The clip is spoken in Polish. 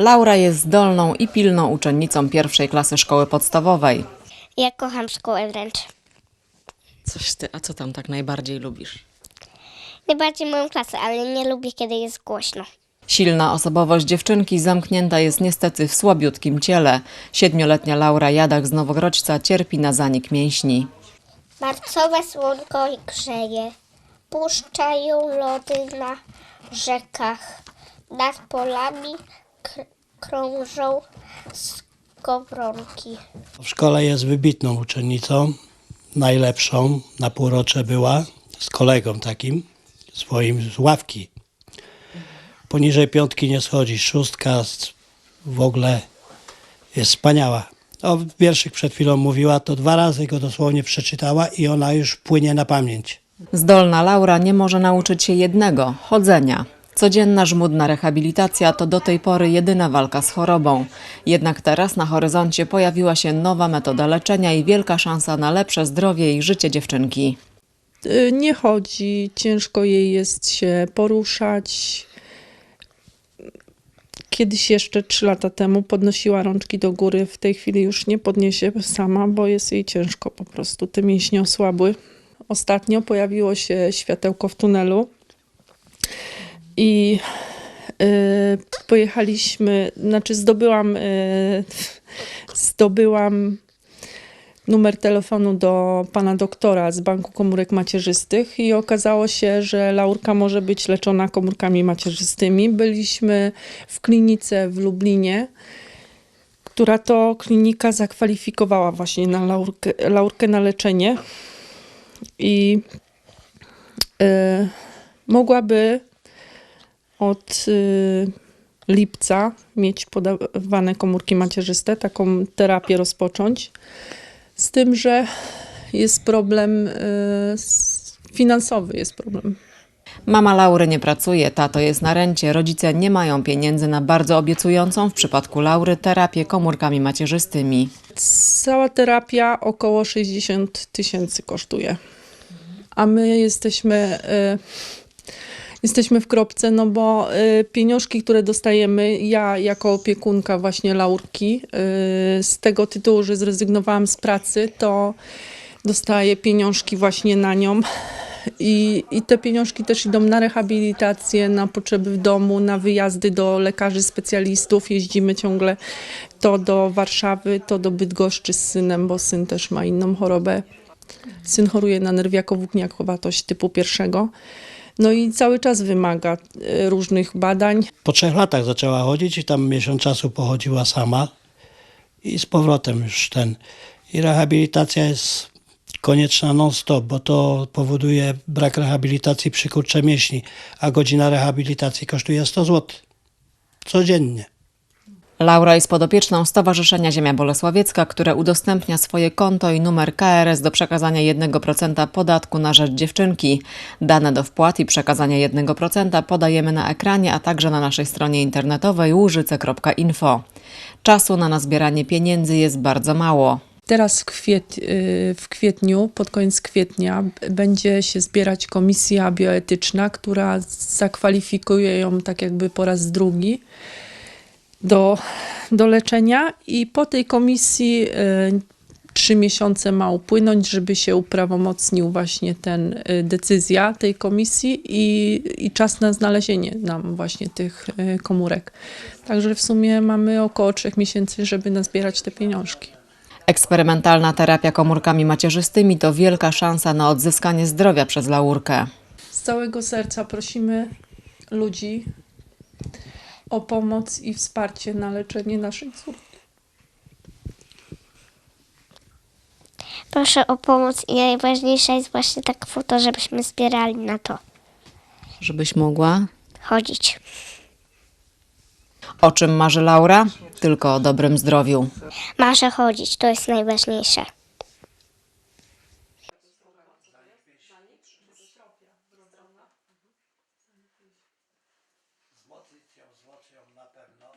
Laura jest zdolną i pilną uczennicą pierwszej klasy szkoły podstawowej. Ja kocham szkołę wręcz. Coś ty, a co tam tak najbardziej lubisz? Najbardziej moją klasę, ale nie lubię, kiedy jest głośno. Silna osobowość dziewczynki zamknięta jest niestety w słabiutkim ciele. Laura Jadak z Nowogrodźca cierpi na zanik mięśni. Marcowe słonko i grzeje. Puszczają lody na rzekach. Nad polami krążą skowronki. W szkole jest wybitną uczennicą, najlepszą, na półrocze była, z kolegą takim, swoim z ławki. Poniżej piątki nie schodzi, szóstka z- w ogóle jest wspaniała. O wierszyk przed chwilą mówiła, to dwa razy go dosłownie przeczytała i ona już płynie na pamięć. Zdolna Laura nie może nauczyć się jednego chodzenia. Codzienna żmudna rehabilitacja to do tej pory jedyna walka z chorobą. Jednak teraz na horyzoncie pojawiła się nowa metoda leczenia i wielka szansa na lepsze zdrowie i życie dziewczynki. Y, nie chodzi, ciężko jej jest się poruszać. Kiedyś jeszcze trzy lata temu podnosiła rączki do góry, w tej chwili już nie podniesie sama, bo jest jej ciężko po prostu. Te mięśnie osłabły. Ostatnio pojawiło się światełko w tunelu i y, pojechaliśmy, znaczy zdobyłam, y, zdobyłam numer telefonu do pana doktora z Banku Komórek Macierzystych i okazało się, że Laurka może być leczona komórkami macierzystymi. Byliśmy w klinice w Lublinie, która to klinika zakwalifikowała właśnie na Laurkę, Laurkę na leczenie i e, mogłaby od y, lipca mieć podawane komórki macierzyste, taką terapię rozpocząć. Z tym, że jest problem y, finansowy, jest problem. Mama Laury nie pracuje, tato jest na rencie, rodzice nie mają pieniędzy na bardzo obiecującą w przypadku Laury terapię komórkami macierzystymi. Cała terapia około 60 tysięcy kosztuje. A my jesteśmy, y, jesteśmy w kropce, no bo y, pieniążki, które dostajemy, ja jako opiekunka właśnie Laurki, y, z tego tytułu, że zrezygnowałam z pracy, to dostaję pieniążki właśnie na nią. I, I te pieniążki też idą na rehabilitację, na potrzeby w domu, na wyjazdy do lekarzy specjalistów. Jeździmy ciągle to do Warszawy, to do Bydgoszczy z synem, bo syn też ma inną chorobę. Syn choruje na nerwiako-włókniakowatość typu pierwszego. No i cały czas wymaga e, różnych badań. Po trzech latach zaczęła chodzić i tam miesiąc czasu pochodziła sama i z powrotem już ten. I rehabilitacja jest konieczna non-stop, bo to powoduje brak rehabilitacji przy kurcze mięśni, a godzina rehabilitacji kosztuje 100 zł. Codziennie. Laura jest podopieczną Stowarzyszenia Ziemia Bolesławiecka, które udostępnia swoje konto i numer KRS do przekazania 1% podatku na rzecz dziewczynki. Dane do wpłat i przekazania 1% podajemy na ekranie, a także na naszej stronie internetowej łużyce.info. Czasu na nazbieranie pieniędzy jest bardzo mało. Teraz w, kwiet, y, w kwietniu, pod koniec kwietnia, będzie się zbierać komisja bioetyczna, która zakwalifikuje ją tak jakby po raz drugi do, do leczenia i po tej komisji y, trzy miesiące ma upłynąć, żeby się uprawomocnił właśnie ten y, decyzja tej komisji i, i czas na znalezienie nam właśnie tych y, komórek. Także w sumie mamy około trzech miesięcy, żeby nazbierać te pieniążki. Eksperymentalna terapia komórkami macierzystymi to wielka szansa na odzyskanie zdrowia przez Laurkę. Z całego serca prosimy ludzi o pomoc i wsparcie na leczenie naszej córki. Proszę o pomoc i najważniejsza jest właśnie ta kwota, żebyśmy zbierali na to. Żebyś mogła Chodzić. O czym marzy Laura? Tylko o dobrym zdrowiu. Maszę chodzić, to jest najważniejsze. zł ją, ją na pewno.